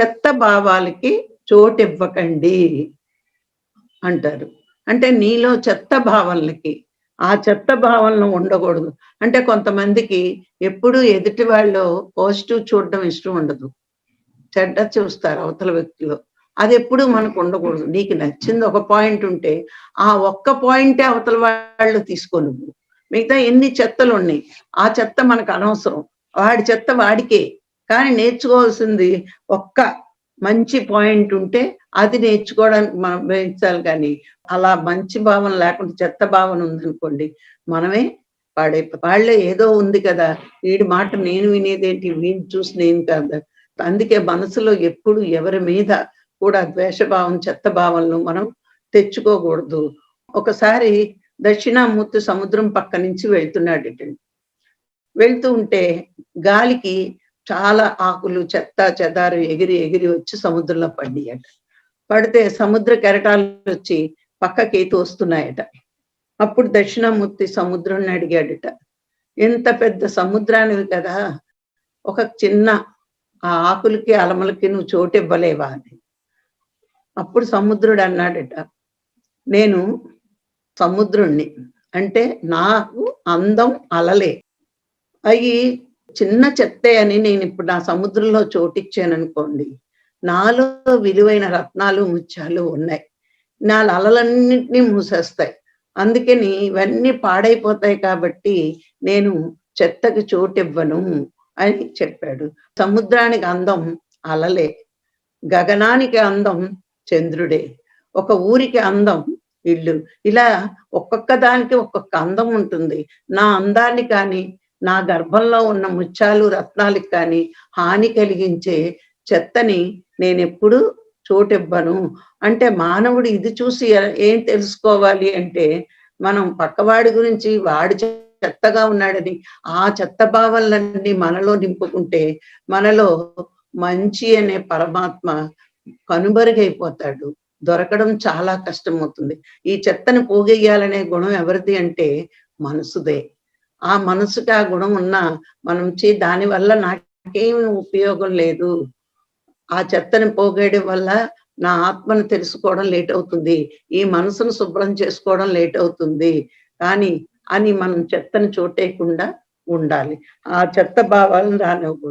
చెత్త భావాలకి చోటివ్వకండి అంటారు. అంటే నీలో చెత్త భావనలకి ఆ చెత్త భావనలు ఉండకూడదు. అంటే కొంతమందికి ఎప్పుడు ఎదుటి వాళ్ళు పాజిటివ్ చూడడం ఇష్టం ఉండదు. చెడ్డ చూస్తారు అవతల వ్యక్తిలో. అది ఎప్పుడు మనకు ఉండకూడదు. నీకు నచ్చింది ఒక పాయింట్ ఉంటే ఆ ఒక్క పాయింటే అవతల వాళ్ళు తీసుకోను మిగతా ఎన్ని చెత్తలు ఉన్నాయి? ఆ చెత్త మనకు అనవసరం. వాడి చెత్త వాడికే. కానీ నేర్చుకోవాల్సింది ఒక్క మంచి పాయింట్ ఉంటే అది నేర్చుకోవడానికి మనం వేయించాలి కానీ అలా మంచి భావన లేకుండా చెత్త భావన ఉందనుకోండి మనమే పాడే వాళ్ళే ఏదో ఉంది కదా వీడి మాట నేను వినేదేంటి వీడిని చూసి నేను కదా. అందుకే మనసులో ఎప్పుడు ఎవరి మీద కూడా ద్వేషభావం చెత్త భావనలు మనం తెచ్చుకోకూడదు. ఒకసారి దక్షిణామూర్తి సముద్రం పక్క నుంచి వెళ్తున్నాడు వెళ్తూ ఉంటే గాలికి చాలా ఆకులు చెత్త చెదారు ఎగిరి ఎగిరి వచ్చి సముద్రంలో పడియట. పడితే సముద్ర కెరటాలు వచ్చి పక్కకి తోస్తున్నాయట. అప్పుడు దక్షిణామూర్తి సముద్రాన్ని అడిగాడట. ఎంత పెద్ద సముద్రానివి కదా ఒక చిన్న ఆ ఆకులకి అలమలకి నువ్వు చోటు ఇవ్వలేవా అని. అప్పుడు సముద్రుడు అన్నాడట నేను సముద్రుణ్ణి. అంటే నాకు అందం అలలే. అవి చిన్న చెత్తే అని నేను ఇప్పుడు నా సముద్రంలో చోటిచ్చాను అనుకోండి నాలో విలువైన రత్నాలు ముత్యాలు ఉన్నాయి. నా అలలన్నింటినీ మూసేస్తాయి. అందుకని ఇవన్నీ పాడైపోతాయి కాబట్టి నేను చెత్తకి చోటివ్వను అని చెప్పాడు. సముద్రానికి అందం అలలే గగనానికి అందం చంద్రుడే ఒక ఊరికి అందం ఇల్లు. ఇలా ఒక్కొక్క దానికి ఒక్కొక్క అందం ఉంటుంది. నా అందాన్ని కానీ నా గర్భంలో ఉన్న ముత్యాలు రత్నాలకు కానీ హాని కలిగించే చెత్తని నేను ఎప్పుడు చోటివ్వను. అంటే మానవుడు ఇది చూసి ఏం తెలుసుకోవాలి అంటే మనం పక్కవాడి గురించి వాడి చెత్తగా ఉన్నాడని ఆ చెత్త భావాలన్నీ మనలో నింపుకుంటే మనలో మంచి అనే పరమాత్మ కనుబరుగైపోతాడు దొరకడం చాలా కష్టమవుతుంది. ఈ చెత్తను పోగేయాలనే గుణం ఎవరిది అంటే మనసుదే. ఆ మనసుకి ఆ గుణం ఉన్నా మనం చే దాని వల్ల నాకేమి ఉపయోగం లేదు. ఆ చెత్తని పోగేయడం వల్ల నా ఆత్మను తెలుసుకోవడం లేట్ అవుతుంది. ఈ మనసును శుభ్రం చేసుకోవడం లేట్ అవుతుంది. కానీ అని మనం చెత్తను చోటేయకుండా ఉండాలి. ఆ చెత్త భావాలను రానివ్వకూడదు.